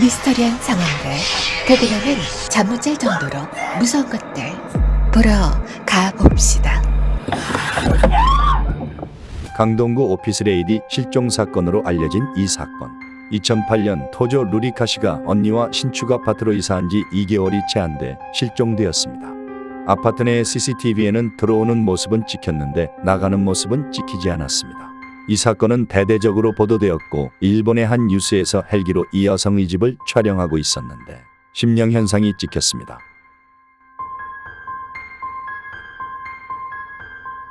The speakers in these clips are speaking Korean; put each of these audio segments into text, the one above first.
미스터리한 상황들 보고 나면 잠 못 잘 정도로 무서운 것들 보러 가봅시다. 강동구 오피스레이디 실종 사건으로 알려진 이 사건. 2008년 토조 루리카 씨가 언니와 신축 아파트로 이사한 지 2개월이 채 안 돼 실종되었습니다. 아파트 내 CCTV에는 들어오는 모습은 찍혔는데 나가는 모습은 찍히지 않았습니다. 이 사건은 대대적으로 보도되었고 일본의 한 뉴스에서 헬기로 이 여성의 집을 촬영하고 있었는데 심령 현상이 찍혔습니다.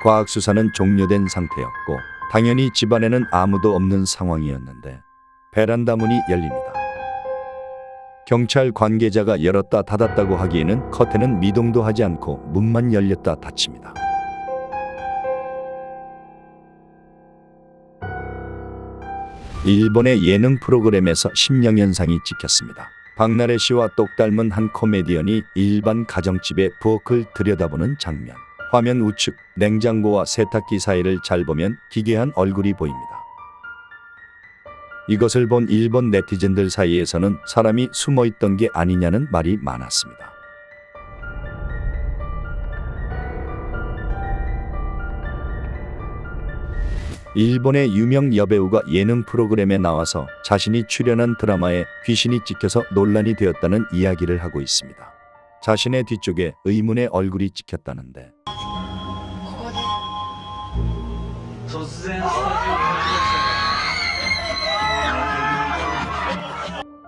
과학 수사는 종료된 상태였고 당연히 집안에는 아무도 없는 상황이었는데 베란다 문이 열립니다. 경찰 관계자가 열었다 닫았다고 하기에는 커튼은 미동도 하지 않고 문만 열렸다 닫힙니다. 일본의 예능 프로그램에서 심령 현상이 찍혔습니다. 박나래 씨와 똑 닮은 한 코미디언이 일반 가정집의 부엌을 들여다보는 장면. 화면 우측 냉장고와 세탁기 사이를 잘 보면 기괴한 얼굴이 보입니다. 이것을 본 일본 네티즌들 사이에서는 사람이 숨어 있던 게 아니냐는 말이 많았습니다. 일본의 유명 여배우가 예능 프로그램에 나와서 자신이 출연한 드라마에 귀신이 찍혀서 논란이 되었다는 이야기를 하고 있습니다. 자신의 뒤쪽에 의문의 얼굴이 찍혔다는데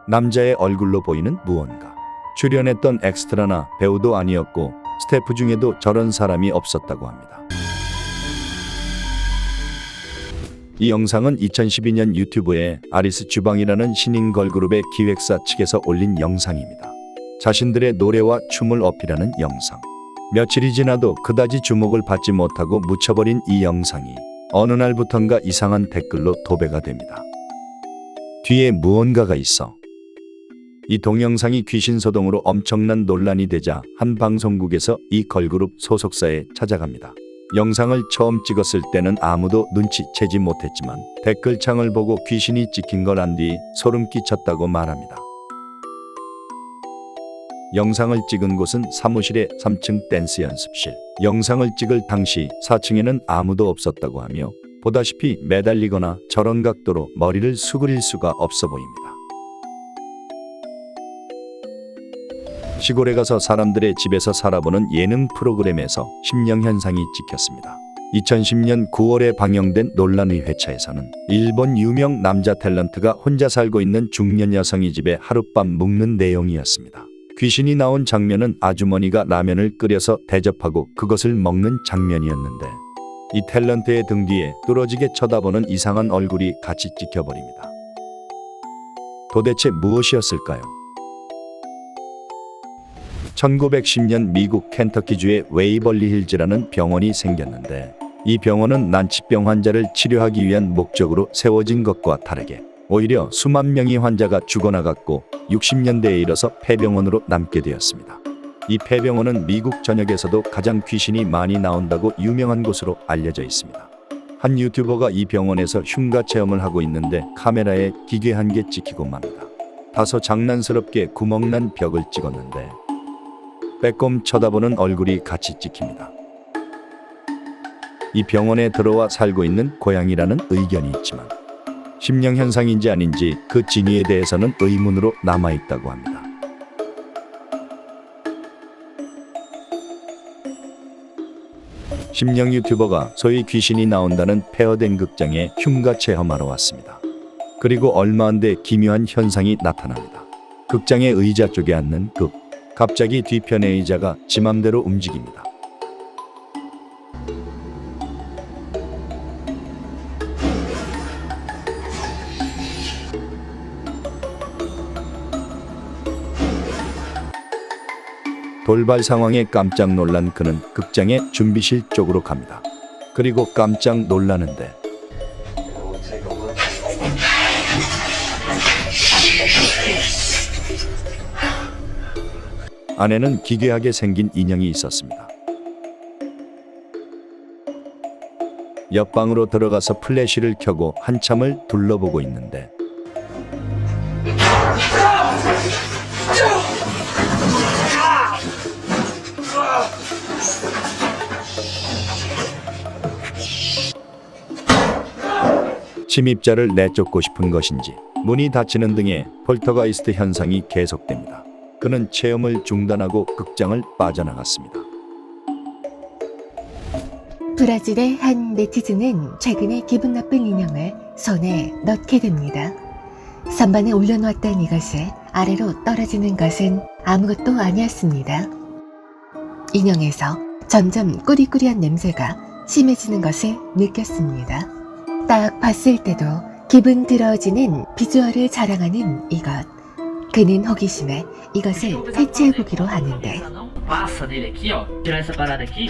남자의 얼굴로 보이는 무언가 출연했던 엑스트라나 배우도 아니었고 스태프 중에도 저런 사람이 없었다고 합니다. 이 영상은 2012년 유튜브에 아리스 주방이라는 신인 걸그룹의 기획사 측에서 올린 영상입니다. 자신들의 노래와 춤을 어필하는 영상. 며칠이 지나도 그다지 주목을 받지 못하고 묻혀버린 이 영상이 어느 날부턴가 이상한 댓글로 도배가 됩니다. 뒤에 무언가가 있어 이 동영상이 귀신 소동으로 엄청난 논란이 되자 한 방송국에서 이 걸그룹 소속사에 찾아갑니다. 영상을 처음 찍었을 때는 아무도 눈치채지 못했지만 댓글창을 보고 귀신이 찍힌 걸 안 뒤 소름 끼쳤다고 말합니다. 영상을 찍은 곳은 사무실의 3층 댄스 연습실. 영상을 찍을 당시 4층에는 아무도 없었다고 하며 보다시피 매달리거나 저런 각도로 머리를 수그릴 수가 없어 보입니다. 시골에 가서 사람들의 집에서 살아보는 예능 프로그램에서 심령 현상이 찍혔습니다. 2010년 9월에 방영된 논란의 회차에서는 일본 유명 남자 탤런트가 혼자 살고 있는 중년 여성의 집에 하룻밤 묵는 내용이었습니다. 귀신이 나온 장면은 아주머니가 라면을 끓여서 대접하고 그것을 먹는 장면이었는데 이 탤런트의 등 뒤에 뚫어지게 쳐다보는 이상한 얼굴이 같이 찍혀버립니다. 도대체 무엇이었을까요? 1910년 미국 켄터키주의 웨이벌리 힐즈라는 병원이 생겼는데 이 병원은 난치병 환자를 치료하기 위한 목적으로 세워진 것과 다르게 오히려 수만 명의 환자가 죽어나갔고 60년대에 이르러서 폐병원으로 남게 되었습니다. 이 폐병원은 미국 전역에서도 가장 귀신이 많이 나온다고 유명한 곳으로 알려져 있습니다. 한 유튜버가 이 병원에서 흉가 체험을 하고 있는데 카메라에 기괴한 게 찍히고 맙니다. 다소 장난스럽게 구멍난 벽을 찍었는데 빼꼼 쳐다보는 얼굴이 같이 찍힙니다. 이 병원에 들어와 살고 있는 고양이라는 의견이 있지만 심령 현상인지 아닌지 그 진위에 대해서는 의문으로 남아 있다고 합니다. 심령 유튜버가 소위 귀신이 나온다는 폐허된 극장에 흉가 체험하러 왔습니다. 그리고 얼마 안 돼 기묘한 현상이 나타납니다. 극장의 의자 쪽에 앉는 급 갑자기 뒤편의 의자가 지 맘대로 움직입니다. 돌발 상황에 깜짝 놀란 그는 극장의 준비실 쪽으로 갑니다. 그리고 깜짝 놀라는데 안에는 기괴하게 생긴 인형이 있었습니다. 옆방으로 들어가서 플래시를 켜고 한참을 둘러보고 있는데 침입자를 내쫓고 싶은 것인지 문이 닫히는 등의 폴터가이스트 현상이 계속됩니다. 그는 체험을 중단하고 극장을 빠져나갔습니다. 브라질의 한 네티즌은 최근에 기분 나쁜 인형을 손에 넣게 됩니다. 선반에 올려놓았던 이것을 아래로 떨어지는 것은 아무것도 아니었습니다. 인형에서 점점 꾸리꾸리한 냄새가 심해지는 것을 느꼈습니다. 딱 봤을 때도 기분 들어지는 비주얼을 자랑하는 이것. 그는 호기심에 이것을 하는데 parada aqui.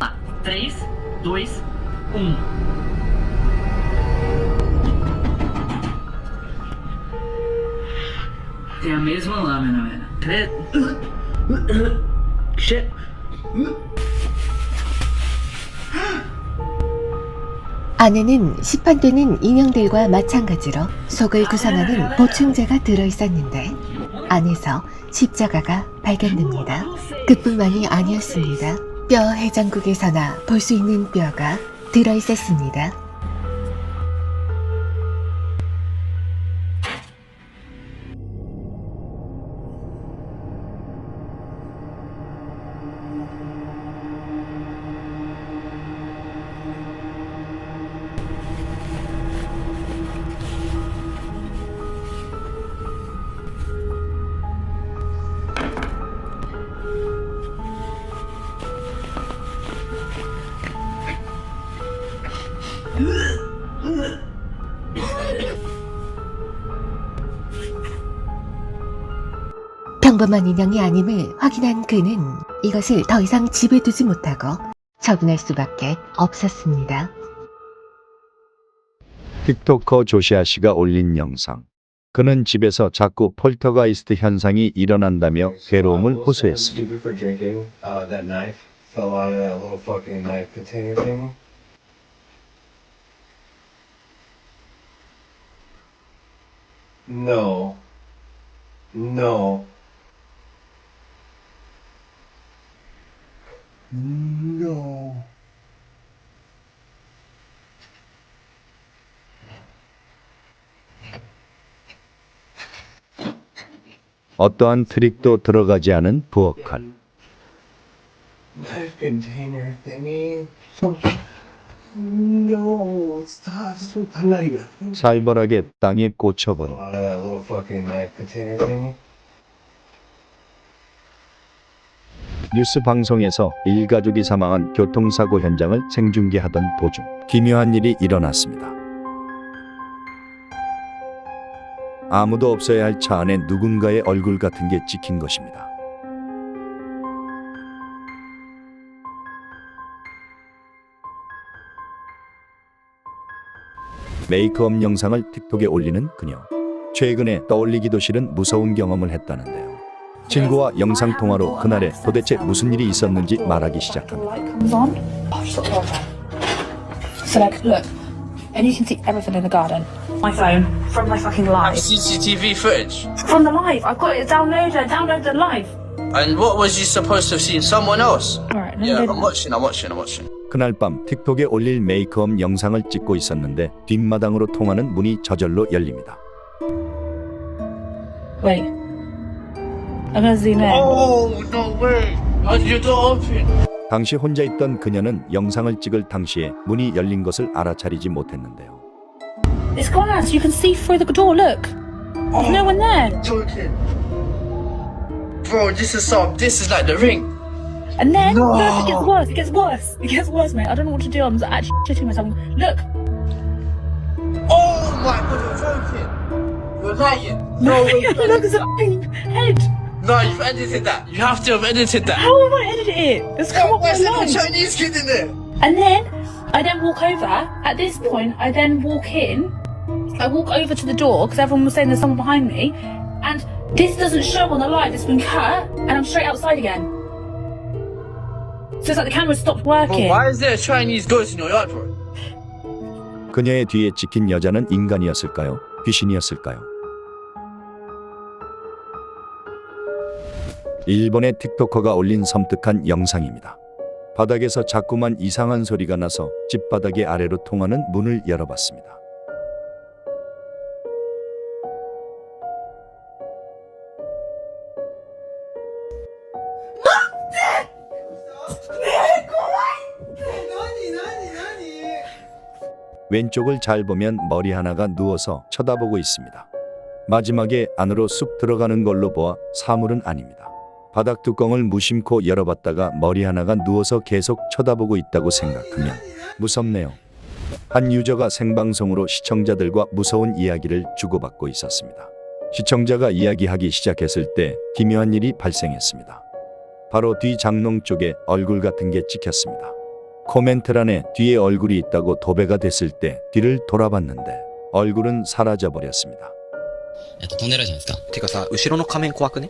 Ah, 3, 2, 1. Tem a mesma lâmina, velho. Credo. Che- 안에는 시판되는 인형들과 마찬가지로 속을 구성하는 보충제가 들어있었는데 안에서 십자가가 발견됩니다. 그뿐만이 아니었습니다. 뼈 해장국에서나 볼 수 있는 뼈가 들어있었습니다. 평범한 인형이 아님을 확인한 그는 이것을 더 이상 집에 두지 못하고 처분할 수밖에 없었습니다. 틱토커 조시아 씨가 올린 영상. 그는 집에서 자꾸 폴터가이스트 현상이 일어난다며 괴로움을 호소했습니다 drinking. Uh, that knife fell out of that little fucking knife container thing. No. No. No. 어떠한 트릭도 들어가지 않은 부엌칼. Container thingy. No. Stop. Stop. I'm not even. 살벌하게 땅에 Out of that little fucking knife container thingy. 뉴스 방송에서 일가족이 사망한 교통사고 현장을 생중계하던 도중 기묘한 일이 일어났습니다. 아무도 없어야 할 차 안에 누군가의 얼굴 같은 게 찍힌 것입니다. 메이크업 영상을 틱톡에 올리는 그녀. 최근에 떠올리기도 싫은 무서운 경험을 했다는데요. 친구와 영상 통화로 그날에 도대체 무슨 일이 있었는지 말하기 시작합니다. light comes on, oh, just got the So like, look, and you can see everything in the garden. My phone from my fucking live. CCTV footage. From the live, I've got it downloaded. Download the live. And what was you supposed to have seen? Someone else? All right, let me Yeah, go- I'm watching, I'm watching, I'm watching. 그날 밤 틱톡에 올릴 메이크업 영상을 찍고 있었는데 뒷마당으로 통하는 문이 저절로 열립니다. Wait. Oh, no way. How did your door open? 당시 혼자 있던 그녀는 영상을 찍을 당시에 문이 열린 것을 알아차리지 못했는데요. It's glass. You can see through the door. Look. There's no one there. Joking. Bro, this is some, this is like the ring. And then, No. look, it gets worse. It gets worse. It gets worse, mate. I don't know what to do. I'm actually shitting myself. Look. Oh my god, you're joking. You're lying. No, look, there's a fucking head. no, you've edited that. You have to have edited that. How have I edited it? It's come up Why my is there a line. Chinese kid in there? And then I then walk over. At this point, I then walk in. I walk over to the door because everyone was saying there's someone behind me. And this doesn't show on the live. It's been cut, and I'm straight outside again. So it's like the camera stopped Bro, working. why is there a Chinese ghost in your yard, bro? 그녀의 뒤에 찍힌 여자는 인간이었을까요? 귀신이었을까요? 일본의 틱토커가 올린 섬뜩한 영상입니다. 바닥에서 자꾸만 이상한 소리가 나서 집 바닥의 아래로 통하는 문을 열어봤습니다. 왼쪽을 잘 보면 머리 하나가 누워서 쳐다보고 있습니다. 마지막에 안으로 쑥 들어가는 걸로 보아 사물은 아닙니다. 바닥 뚜껑을 무심코 열어봤다가 머리 하나가 누워서 계속 쳐다보고 있다고 생각하면 무섭네요. 한 유저가 생방송으로 시청자들과 무서운 이야기를 주고받고 있었습니다. 시청자가 이야기하기 시작했을 때 기묘한 일이 발생했습니다. 바로 뒤 장롱 쪽에 얼굴 같은 게 찍혔습니다. 코멘트란에 뒤에 얼굴이 있다고 도배가 됐을 때 뒤를 돌아봤는데 얼굴은 사라져 버렸습니다. えっと、飛んでるじゃないですか。てかさ、後ろの仮面怖くね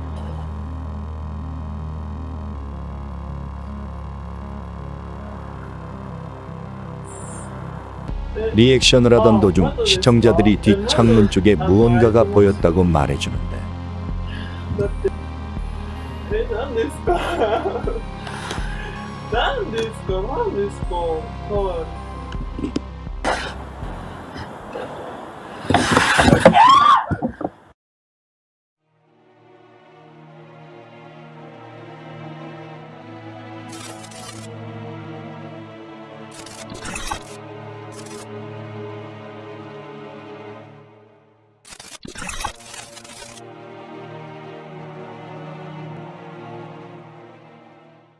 리액션을 하던 도중 시청자들이 뒷 창문 쪽에 무언가가 보였다고 말해주는데